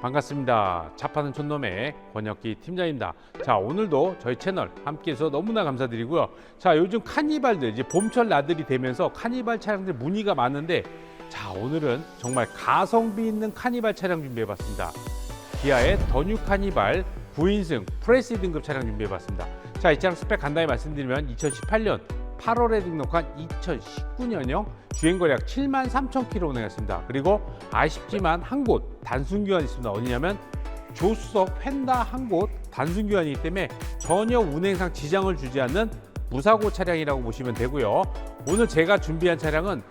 반갑습니다. 차파는 촌놈의 권혁기 팀장입니다. 자, 오늘도 저희 채널 함께 해서 너무나 감사드리고요. 자, 요즘 카니발들, 이제 봄철 나들이 되면서 카니발 차량들 문의가 많은데, 자, 오늘은 정말 가성비 있는 카니발 차량 준비해 봤습니다. 기아의 더뉴 카니발 9인승 프레시 등급 차량 준비해 봤습니다. 자, 이 차량 스펙 간단히 말씀드리면 2018년 8월에 등록한 2019년형 주행거리 약 7만 3천 킬로 운행했습니다. 그리고 아쉽지만 한 곳 단순 교환이 있습니다. 어디냐면 조수석 펜다 한 곳 단순 교환이기 때문에 전혀 운행상 지장을 주지 않는 무사고 차량이라고 보시면 되고요. 오늘 제가 준비한 차량은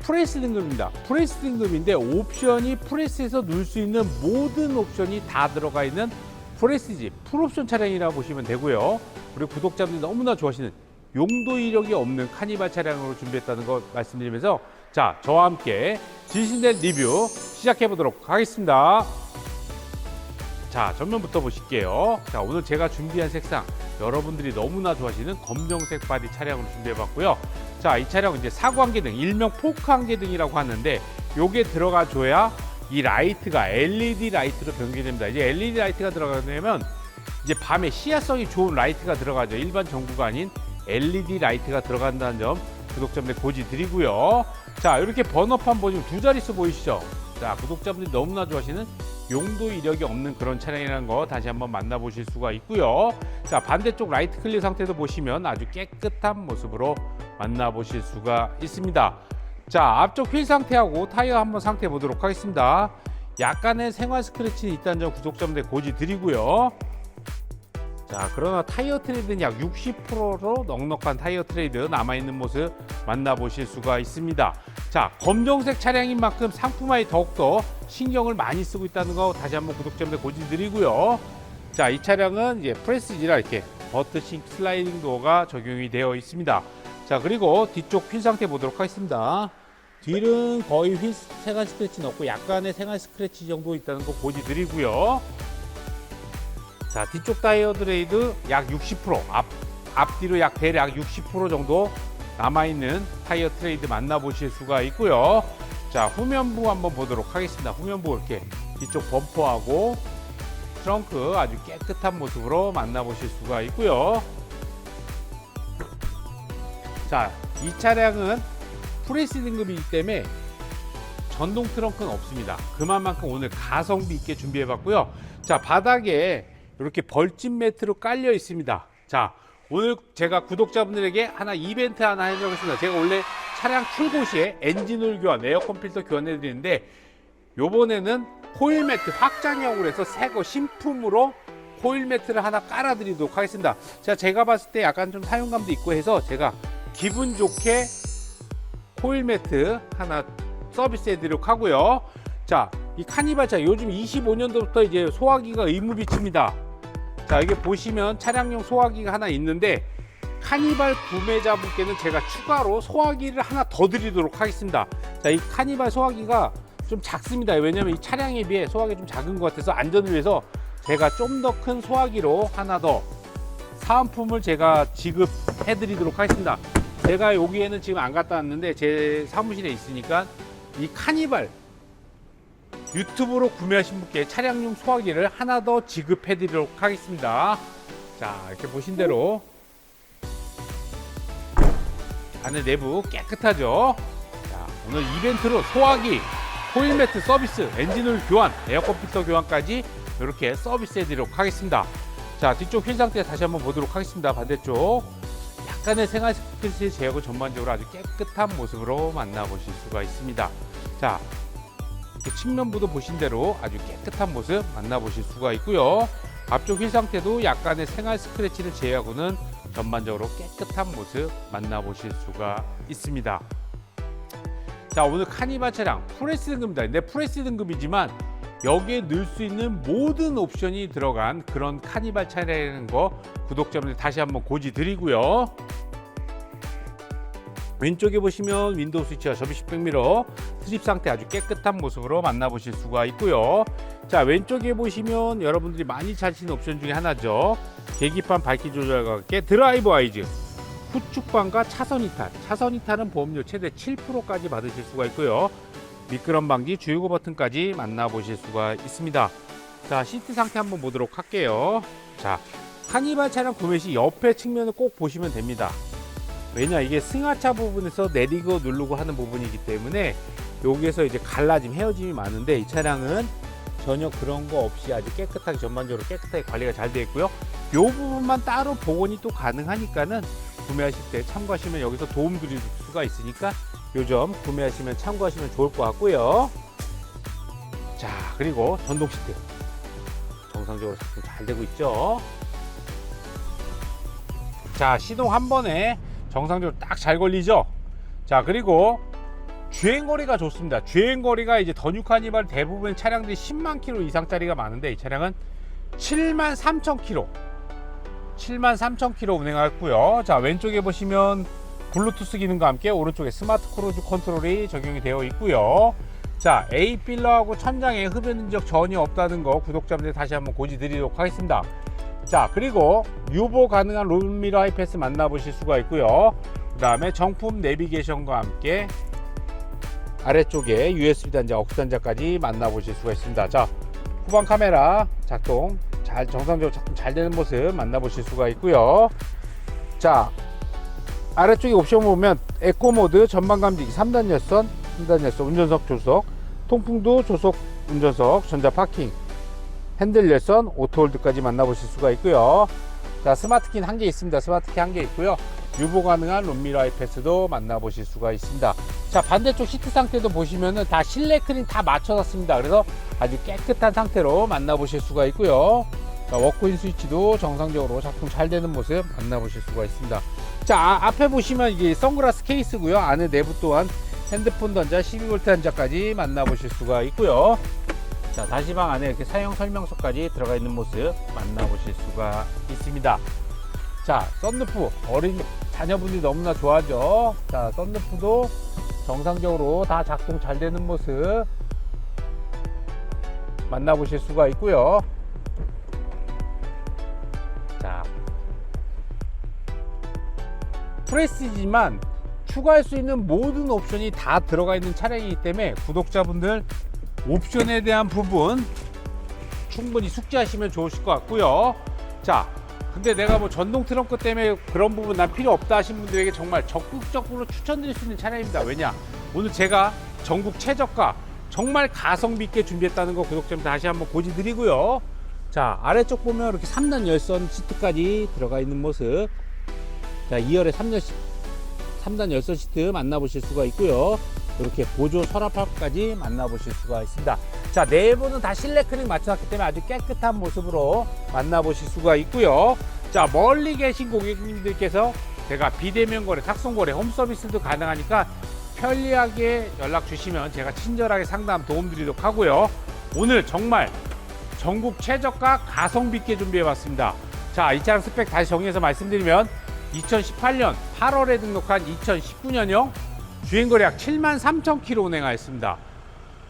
프레스 등급입니다. 프레스 등급인데 옵션이 프레스에서 누를 수 있는 모든 옵션이 다 들어가 있는 프레스지 풀옵션 차량이라고 보시면 되고요. 우리 구독자분들이 너무나 좋아하시는 용도 이력이 없는 카니발 차량으로 준비했다는 거 말씀드리면서 자 저와 함께 진실된 리뷰 시작해 보도록 하겠습니다. 자 전면부터 보실게요. 자 오늘 제가 준비한 색상 여러분들이 너무나 좋아하시는 검정색 바디 차량으로 준비해봤고요. 자 이 차량은 이제 사광계등 일명 포크한계등이라고 하는데 요게 들어가줘야 이 라이트가 LED 라이트로 변경됩니다. 이제 LED 라이트가 들어가면 이제 밤에 시야성이 좋은 라이트가 들어가죠. 일반 전구가 아닌 LED 라이트가 들어간다는 점 구독자분들 고지 드리고요. 자 이렇게 번호판 보시면 두 자릿수 보이시죠? 자 구독자분들이 너무나 좋아하시는 용도 이력이 없는 그런 차량이라는 거 다시 한번 만나보실 수가 있고요. 자 반대쪽 라이트 클리어 상태도 보시면 아주 깨끗한 모습으로 만나보실 수가 있습니다. 자 앞쪽 휠 상태하고 타이어 한번 상태 보도록 하겠습니다. 약간의 생활 스크래치는 있다는 점 구독자분들 고지 드리고요. 자 그러나 타이어 트레이드는 약 60%로 넉넉한 타이어 트레이드 남아있는 모습 만나보실 수가 있습니다. 자 검정색 차량인 만큼 상품화에 더욱더 신경을 많이 쓰고 있다는 거 다시 한번 구독자분들 고지 드리고요. 자 이 차량은 이제 프레스지라 이렇게 버트싱 슬라이딩 도어가 적용이 되어 있습니다. 자 그리고 뒤쪽 휠 상태 보도록 하겠습니다. 뒤는 거의 휠 생활 스크래치는 없고 약간의 생활 스크래치 정도 있다는 거 고지 드리고요. 자 뒤쪽 타이어 드레이드 약 60% 앞, 앞뒤로 약 대략 60% 정도 남아있는 타이어 트레이드 만나보실 수가 있고요. 자 후면부 한번 보도록 하겠습니다. 후면부 이렇게 뒤쪽 범퍼하고 트렁크 아주 깨끗한 모습으로 만나보실 수가 있고요. 자 이 차량은 프레스 등급이기 때문에 전동 트렁크는 없습니다. 그만큼 오늘 가성비 있게 준비해 봤고요. 자 바닥에 이렇게 벌집 매트로 깔려 있습니다. 자, 오늘 제가 구독자분들에게 하나 이벤트 하나 해드리겠습니다. 제가 원래 차량 출고 시에 엔진오일 교환, 에어컨 필터 교환해 드리는데 요번에는 코일 매트 확장형으로 해서 새거 신품으로 코일 매트를 하나 깔아 드리도록 하겠습니다. 자, 제가 봤을 때 약간 좀 사용감도 있고 해서 제가 기분 좋게 코일 매트 하나 서비스 해 드리도록 하고요. 자, 이 카니발 차 요즘 25년도부터 이제 소화기가 의무 비칩니다. 자, 이게 보시면 차량용 소화기가 하나 있는데 카니발 구매자분께는 제가 추가로 소화기를 하나 더 드리도록 하겠습니다. 자, 이 카니발 소화기가 좀 작습니다. 왜냐면 이 차량에 비해 소화기 좀 작은 것 같아서 안전을 위해서 제가 좀 더 큰 소화기로 하나 더 사은품을 제가 지급해 드리도록 하겠습니다. 제가 여기에는 지금 안 갖다 놨는데 제 사무실에 있으니까 이 카니발 유튜브로 구매하신 분께 차량용 소화기를 하나 더 지급해 드리도록 하겠습니다. 자, 이렇게 보신 대로 안에 내부 깨끗하죠? 자, 오늘 이벤트로 소화기, 코일 매트 서비스, 엔진오일 교환, 에어컨 필터 교환까지 이렇게 서비스 해 드리도록 하겠습니다. 자, 뒤쪽 휠 상태 다시 한번 보도록 하겠습니다. 반대쪽. 약간의 생활 스크래치 제어고 전반적으로 아주 깨끗한 모습으로 만나보실 수가 있습니다. 자, 이렇게 측면부도 보신 대로 아주 깨끗한 모습 만나보실 수가 있고요. 앞쪽 휠 상태도 약간의 생활 스크래치를 제외하고는 전반적으로 깨끗한 모습 만나보실 수가 있습니다. 자 오늘 카니발 차량 프레스 등급입니다. 근데 프레스 등급이지만 여기에 넣을 수 있는 모든 옵션이 들어간 그런 카니발 차량이라는 거 구독자분들 다시 한번 고지 드리고요. 왼쪽에 보시면 윈도우 스위치와 접이식 백미러 스립 상태 아주 깨끗한 모습으로 만나보실 수가 있고요. 자 왼쪽에 보시면 여러분들이 많이 찾으시는 옵션 중에 하나죠. 계기판 밝기 조절과 함께 드라이브 아이즈 후축방과 차선 이탈 차선 이탈은 보험료 최대 7%까지 받으실 수가 있고요. 미끄럼 방지 주유구 버튼까지 만나보실 수가 있습니다. 자, 시트 상태 한번 보도록 할게요. 자, 카니발 차량 구매 시 옆에 측면을 꼭 보시면 됩니다. 왜냐 이게 승하차 부분에서 내리고 누르고 하는 부분이기 때문에 여기에서 이제 갈라짐 헤어짐이 많은데 이 차량은 전혀 그런 거 없이 아주 깨끗하게 전반적으로 깨끗하게 관리가 잘 되어 있고요. 요 부분만 따로 복원이 또 가능하니까는 구매하실 때 참고하시면 여기서 도움 드릴 수가 있으니까 요점 구매하시면 참고하시면 좋을 것 같고요. 자 그리고 전동 시트 정상적으로 작동 잘 되고 있죠. 자 시동 한 번에 정상적으로 딱 잘 걸리죠. 자 그리고 주행거리가 좋습니다. 주행거리가 이제 더뉴 카니발 대부분 차량들이 10만 킬로 이상짜리가 많은데 이 차량은 7만 3천 킬로 7만 3천 킬로 운행했고요. 자 왼쪽에 보시면 블루투스 기능과 함께 오른쪽에 스마트 크루즈 컨트롤이 적용이 되어 있고요. 자 A 필러하고 천장에 흡연 흔적 전혀 없다는 거 구독자분들 다시 한번 고지 드리도록 하겠습니다. 자 그리고 유보 가능한 롤미러 하이패스 만나보실 수가 있고요. 그 다음에 정품 내비게이션과 함께 아래쪽에 USB 단자, 억스 단자까지 만나보실 수가 있습니다. 자, 후방 카메라 작동 잘 정상적으로 작동 잘 되는 모습 만나보실 수가 있고요. 자, 아래쪽에 옵션 보면 에코 모드, 전방 감지기, 3단 열선, 3단 열선, 운전석 조석, 통풍도 조석 운전석, 전자 파킹, 핸들 열선, 오토홀드까지 만나보실 수가 있고요. 자, 스마트키는 한개 있습니다. 스마트키 한 개 있고요. 유보 가능한 롬미러 아이패스도 만나보실 수가 있습니다. 자 반대쪽 시트 상태도 보시면은 다 실내 크림 다 맞춰놨습니다. 그래서 아주 깨끗한 상태로 만나보실 수가 있고요. 자, 워크인 스위치도 정상적으로 작동 잘 되는 모습 만나보실 수가 있습니다. 자 아- 앞에 보시면 이게 선글라스 케이스고요. 안에 내부 또한 핸드폰 단자 12V 단자까지 만나보실 수가 있고요. 자 다시 방 안에 이렇게 사용 설명서까지 들어가 있는 모습 만나보실 수가 있습니다. 자, 썬루프 어린 자녀분들이 너무나 좋아하죠. 자, 썬루프도 정상적으로 다 작동 잘 되는 모습 만나보실 수가 있고요. 자, 프레스지만 추가할 수 있는 모든 옵션이 다 들어가 있는 차량이기 때문에 구독자분들 옵션에 대한 부분 충분히 숙지하시면 좋으실 것 같고요. 자, 근데 내가 뭐 전동 트렁크 때문에 그런 부분 난 필요 없다 하신 분들에게 정말 적극적으로 추천드릴 수 있는 차량입니다. 왜냐? 오늘 제가 전국 최저가 정말 가성비 있게 준비했다는 거 구독자님 다시 한번 고지 드리고요. 자, 아래쪽 보면 이렇게 3단 열선 시트까지 들어가 있는 모습. 자, 2열에 3열, 3단 열선 시트 만나보실 수가 있고요. 이렇게 보조 서랍함까지 만나보실 수가 있습니다. 자, 내부는 다 실내 크림 맞춰놨기 때문에 아주 깨끗한 모습으로 만나보실 수가 있고요. 자, 멀리 계신 고객님들께서 제가 비대면 거래, 탁송 거래, 홈 서비스도 가능하니까 편리하게 연락 주시면 제가 친절하게 상담 도움 드리도록 하고요. 오늘 정말 전국 최저가 가성비 있게 준비해 봤습니다. 자, 이 차량 스펙 다시 정리해서 말씀드리면 2018년 8월에 등록한 2019년형 주행거리 약 7만 3천 킬로 운행하였습니다.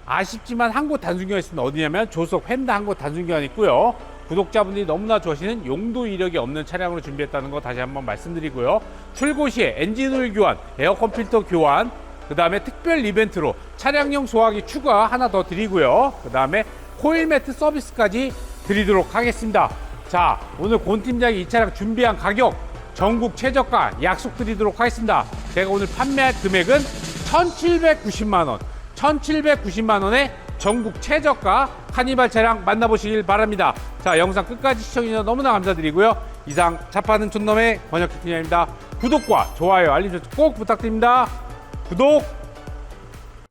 아쉽지만 한 곳 단순교환 있습니다. 어디냐면 조속 횡다 한 곳 단순교환 있고요. 구독자분들이 너무나 좋아하시는 용도 이력이 없는 차량으로 준비했다는 거 다시 한번 말씀드리고요. 출고 시에 엔진 오일 교환, 에어컨 필터 교환, 그 다음에 특별 이벤트로 차량용 소화기 추가 하나 더 드리고요. 그 다음에 코일 매트 서비스까지 드리도록 하겠습니다. 자, 오늘 권 팀장이 이 차량 준비한 가격 전국 최저가 약속드리도록 하겠습니다. 제가 오늘 판매할 금액은 1,790만 원. 1,790만 원에 전국 최저가 카니발 차량 만나보시길 바랍니다. 자, 영상 끝까지 시청해주셔서 너무나 감사드리고요. 이상 차파는 촌놈의 권혁기 팀장입니다. 구독과 좋아요, 알림 설정 꼭 부탁드립니다. 구독,